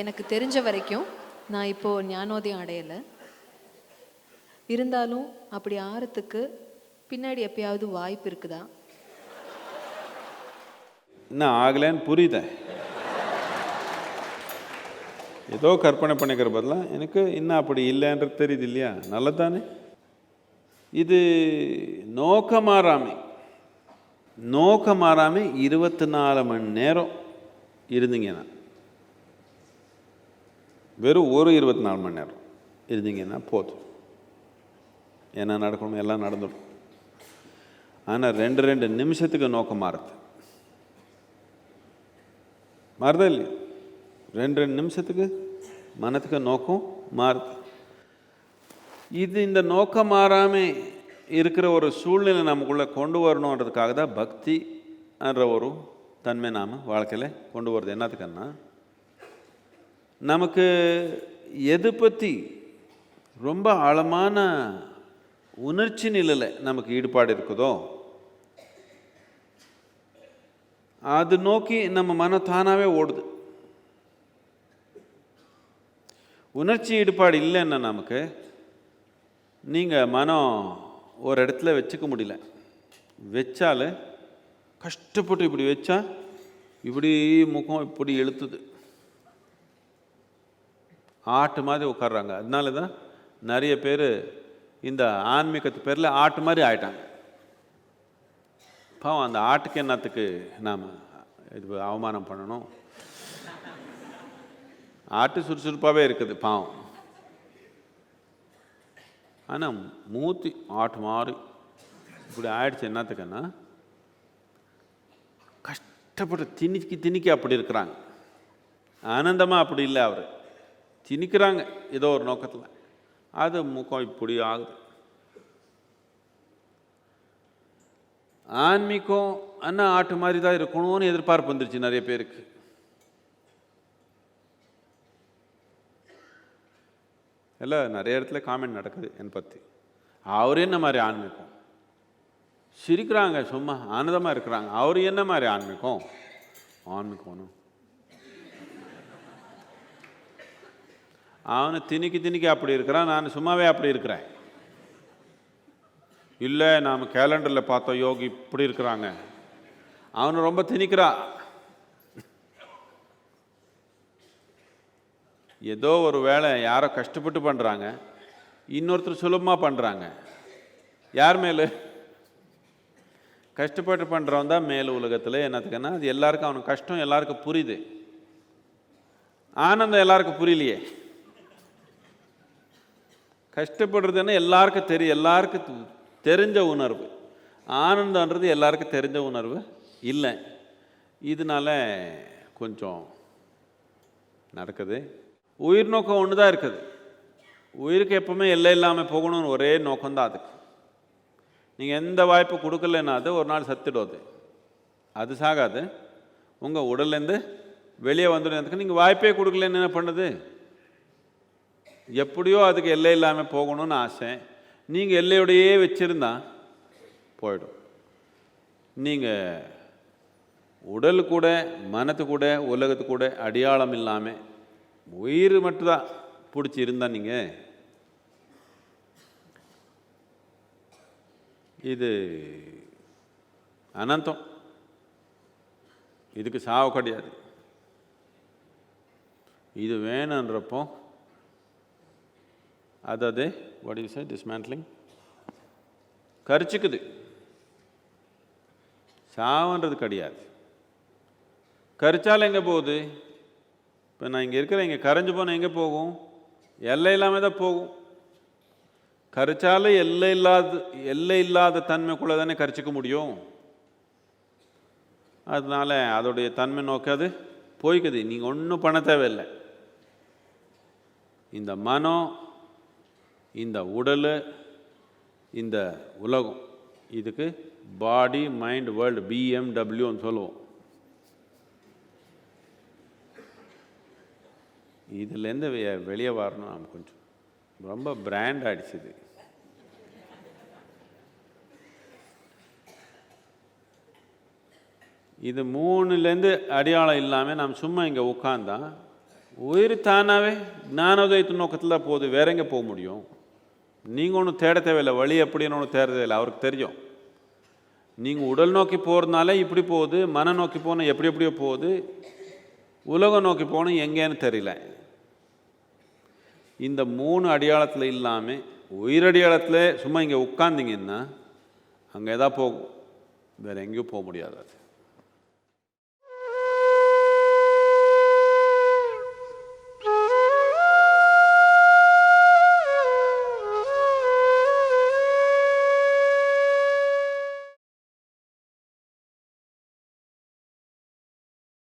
எனக்கு தெரிஞ்ச வரைக்கும் நான் இப்போது ஞானோதயம் அடையலை. இருந்தாலும் அப்படி ஆறத்துக்கு பின்னாடி எப்பயாவது வாய்ப்பு இருக்குதா? இன்னும் ஆகலைன்னு புரியுத ஏதோ கற்பனை பண்ணிக்கிற பதிலாக எனக்கு இன்னும் அப்படி இல்லைன்றது தெரியுது இல்லையா? நல்லதானே இது நோக்க மாறாமை நோக்க மாறாமல் இருபத்தி நாலு மணி நேரம் இருந்தீங்கன்னா வெறும் ஒரு இருபத்தி நாலு மணி நேரம். இருந்தீங்கன்னா போதும். என்ன நடக்கணும் எல்லாம் நடந்துடும். ஆனால் ரெண்டு ரெண்டு நிமிஷத்துக்கு நோக்கம் மாறுது. மாறுதா இல்லையா? ரெண்டு ரெண்டு நிமிஷத்துக்கு மனத்துக்கு நோக்கம் மாறுது. இது இந்த நோக்கம் மாறாமல் இருக்கிற ஒரு சூழ்நிலை நமக்குள்ளே கொண்டு வரணுன்றதுக்காக தான் பக்தி என்ற ஒரு தன்மை நாம் வாழ்க்கையில் கொண்டு வருது. என்னத்துக்குன்னா நமக்கு எது பற்றி ரொம்ப ஆழமான உணர்ச்சி நிலையில் நமக்கு ஈடுபாடு இருக்குதோ அது நோக்கி நம்ம மனம் தானாகவே ஓடுது. உணர்ச்சி ஈடுபாடு இல்லைன்னா நமக்கு நீங்கள் மனம் ஒரு இடத்துல வச்சுக்க முடியல. வச்சால் கஷ்டப்பட்டு இப்படி வச்சா இப்படி முகம் இப்படி இழுத்துது ஆட்டு மாதிரி உட்கார்றாங்க. அதனால தான் நிறைய பேர் இந்த ஆன்மீகத்து பேரில் ஆட்டு மாதிரி ஆயிட்டாங்க. பாவம் அந்த ஆட்டுக்கு என்னத்துக்கு நாம் இது அவமானம் பண்ணணும்? ஆட்டு சுறுசுறுப்பாகவே இருக்குது பாவம். ஆனால் மூத்தி ஆட்டு மாதிரி இப்படி ஆயிடுச்சு என்னத்துக்குன்னா கஷ்டப்பட்டு திணிக்கி திணிக்கி அப்படி இருக்கிறாங்க. ஆனந்தமாக அப்படி இல்லை அவர். திணிக்கிறாங்க ஏதோ ஒரு நோக்கத்தில். அது முகம் இப்படி ஆகுது. ஆன்மீகம் அண்ணா ஆட்டு மாதிரி தான் இருக்கணும்னு எதிர்பார்ப்பு வந்துருச்சு நிறைய பேருக்கு. எல்லாம் நிறைய இடத்துல காமெண்ட் நடக்குது என்னை பற்றி அவர் என்ன மாதிரி ஆன்மீகம்? சிரிக்கிறாங்க சும்மா ஆனந்தமாக இருக்கிறாங்க. அவர் என்ன மாதிரி ஆன்மீகம்? ஆன்மீகம் அவனு திணிக்கி திணிக்கி அப்படி இருக்கிறான் நான் சும்மாவே அப்படி இருக்கிறேன். இல்லை நாம் கேலண்டரில் பார்த்தோம் யோகி இப்படி இருக்கிறாங்க. அவனு ரொம்ப திணிக்கிறா. ஏதோ ஒரு வேலை யாரோ கஷ்டப்பட்டு பண்ணுறாங்க இன்னொருத்தர் சுலபமாக பண்ணுறாங்க யார் மேலு? கஷ்டப்பட்டு பண்ணுறவன் தான் மேல் உலகத்தில். என்னத்துக்குன்னா அது எல்லாருக்கும் அவனுக்கு கஷ்டம் எல்லாருக்கும் புரியுது. ஆனந்தம் எல்லாருக்கும் புரியலையே. கஷ்டப்படுறதுன்னா எல்லாருக்கும் தெரியும் எல்லாருக்கும் தெரிஞ்ச உணர்வு. ஆனந்தன்றது எல்லாருக்கும் தெரிஞ்ச உணர்வு இல்லை. இதனால கொஞ்சம் நடக்குது. உயிர் நோக்கம் ஒன்று தான் இருக்குது. உயிருக்கு எப்பவுமே எல்லை இல்லாமல் போகணும்னு ஒரே நோக்கம்தான் அதுக்கு. நீங்கள் எந்த வாய்ப்பு கொடுக்கலன்னா அது ஒரு நாள் சத்துடுவது அது. அது சாகாது. உங்கள் உடல்லேருந்து வெளியே வந்துடுறதுக்கு நீங்கள் வாய்ப்பே கொடுக்கலன்னு என்ன பண்ணுது? எப்படியோ அதுக்கு எல்லை இல்லாமல் போகணும்னு ஆசை. நீங்கள் எல்லையோடையே வச்சுருந்தா போயிடும். நீங்கள் உடல் கூட மனத்து கூட உலகத்து கூட அடையாளம் இல்லாமல் உயிர் மட்டும்தான் பிடிச்சி இருந்தா நீங்கள் இது அனந்தம். இதுக்கு சாவு கிடையாது. இது வேணுன்றப்போ அதாவது வாட் சார் டிஸ்மேண்ட்லிங் கரிச்சுக்குது. சாவன்றது கிடையாது. கரிச்சால் எங்கே போகுது? இப்போ நான் இங்கே இருக்கிறேன் இங்கே கரைஞ்சு போனால் எங்கே போகும்? எல்லை இல்லாமல் தான் போகும். கரிச்சாலே எல்லை இல்லாத எல்லை இல்லாத தன்மைக்குள்ளே தானே கரிச்சிக்க முடியும். அதனால் அதோடைய தன்மை நோக்காது போய்க்குது. நீங்கள் ஒன்றும் பண்ண தேவையில்லை. இந்த மனம் இந்த உடல் இந்த உலகம். இதுக்கு பாடி மைண்ட் வேர்ல்டு பிஎம்டபிள்யூன்னு சொல்லுவோம். இதுலேருந்து வெ- வெளியே வரணும் நாம் கொஞ்சம். ரொம்ப பிராண்ட் ஆயிடுச்சு இது. மூணுலேருந்து அடையாளம் இல்லாமல் நாம் சும்மா இங்கே உட்காந்தான் உயிர் தானாவே ஞானோதயத்து நோக்கத்தில் போகுது வேற எங்கே போக முடியும்? நீங்கள் ஒன்றும் தேட தேவையில்லை. வழி எப்படின்னு ஒன்றும் தேட தேவையில்லை அவருக்கு தெரியும். நீங்கள் உடல் நோக்கி போகிறதுனால இப்படி போகுது மன நோக்கி போனால் எப்படி எப்படியோ போகுது உலகம் நோக்கி போனால் எங்கேன்னு தெரியல. இந்த மூணு அடையாளத்தில் இல்லாமல் உயிரடையாளத்தில் சும்மா இங்கே உட்காந்திங்கன்னா அங்கே எதா போகும். வேறு எங்கேயும் போக முடியாது அது.